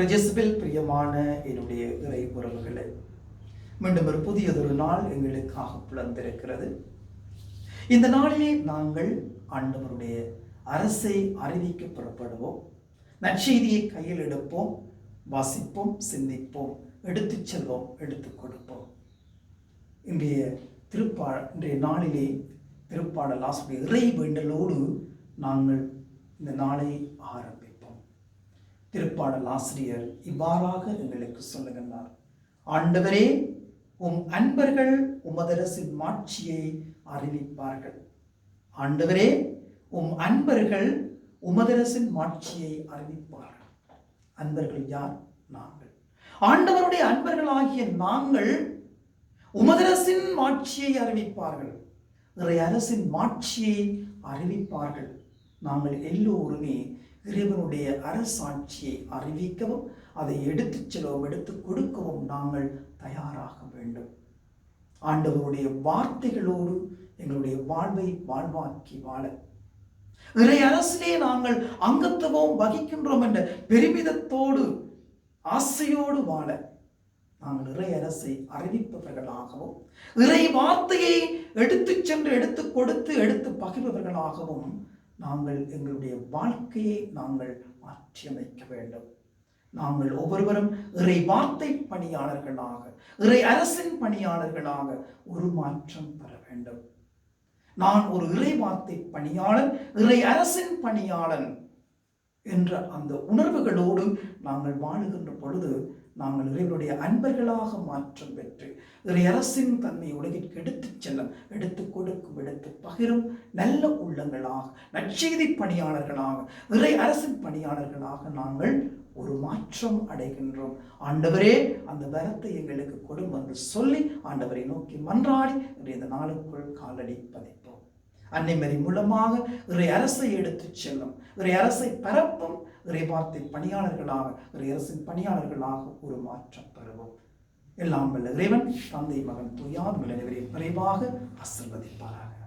பிரஜஸ்பில் பிரியமான என்னுடைய இறை உறவுகளே மீண்டும் ஒரு புதியதொரு நாள் எங்களுக்காக புலந்திருக்கிறது. இந்த நாளிலே நாங்கள் ஆண்டவருடைய அரசை அறிவிக்க புறப்படுவோம். நற்செய்தியை கையில் எடுப்போம் வாசிப்போம் சிந்திப்போம் எடுத்துச் செல்வோம் எடுத்துக் கொடுப்போம். இன்றைய திருப்பா இன்றைய நாளிலே திருப்பாடல் ஆசிரியர் இறை வேண்டலோடு நாங்கள் இந்த நாளை ஆரம்பிப்போம். திருப்பாடல் ஆசிரியர் இவ்வாறாக எங்களுக்கு சொல்லுகின்றார். ஆண்டவரே உம் அன்பர்கள் உமதரசின் மாட்சியை அறிவிப்பார்கள். ஆண்டவரே உம் அன்பர்கள் உமதரசின் மாட்சியை அறிவிப்பார்கள். அன்பர்கள் யார்? நாங்கள். ஆண்டவருடைய அன்பர்களாகிய நாங்கள் உமதரசின் மாட்சியை அறிவிப்பார்கள். இறை அரசின் மாட்சியை அறிவிப்பார்கள். நாங்கள் எல்லோருமே இறைவனுடைய அரசாட்சியை அறிவிக்கவும் அதை எடுத்துச் செல்லவும் எடுத்துக் கொடுக்கவும் நாங்கள் தயாராக வேண்டும். ஆண்டவருடைய வார்த்தைகளோடு எங்களுடைய வாழ்வை வாழ்வாக்கி வாழ. இறை அரசிலே நாங்கள் அங்கத்துவம் வகிக்கின்றோம் என்ற பெருமிதத்தோடு ஆசையோடு வாழ. நாங்கள் இறை அரசை அறிவிப்பவர்களாகவும் இறை வார்த்தையை எடுத்துச் சென்று எடுத்துக் கொடுத்து எடுத்து பகிர்பவர்களாகவும் நாங்கள் எங்களுடைய வாழ்க்கையை நாங்கள் மாற்றியமைக்க வேண்டும். நாங்கள் ஒவ்வொருவரும் இறை வார்த்தை பணியாளர்களாக இறை அரசின் பணியாளர்களாக ஒரு மாற்றம் பெற வேண்டும். நான் ஒரு இறை வார்த்தை பணியாளன் இறை அரசின் பணியாளன். என்ற அந்த உணர்வுகளோடு நாங்கள் வாழுகின்ற பொழுது நாங்கள் இறைவனுடைய அன்பர்களாக மாற்றம் பெற்று இறை அரசின் தன்மை உலகிற்கு எடுத்துச் செல்லும் எடுத்து கொடுக்கும் எடுத்து பகிரும் நல்ல உள்ளங்களாக நற்செய்தி பணியாளர்களாக இறை அரசின் பணியாளர்களாக நாங்கள் ஒரு மாற்றம் அடைகின்றோம். ஆண்டவரே அந்த வரத்தை எங்களுக்கு கொடும் என்று சொல்லி ஆண்டவரை நோக்கி மன்றாடி இந்த நாளுக்குள் காலடி பதிப்போம். அன்னைமரி மூலமாக இறை அரசை எடுத்துச் செல்லும். இறை அரசை பரப்பும் இறை வார்த்தை பணியாளர்களாக இறை அரசின் பணியாளர்களாக ஒரு மாற்றம் பெறுவோம் எல்லாம் வல்ல இறைவன் தந்தை மகன் துயார் நிலைவரையும் விரைவாக ஆசிர்வதிப்பாராக.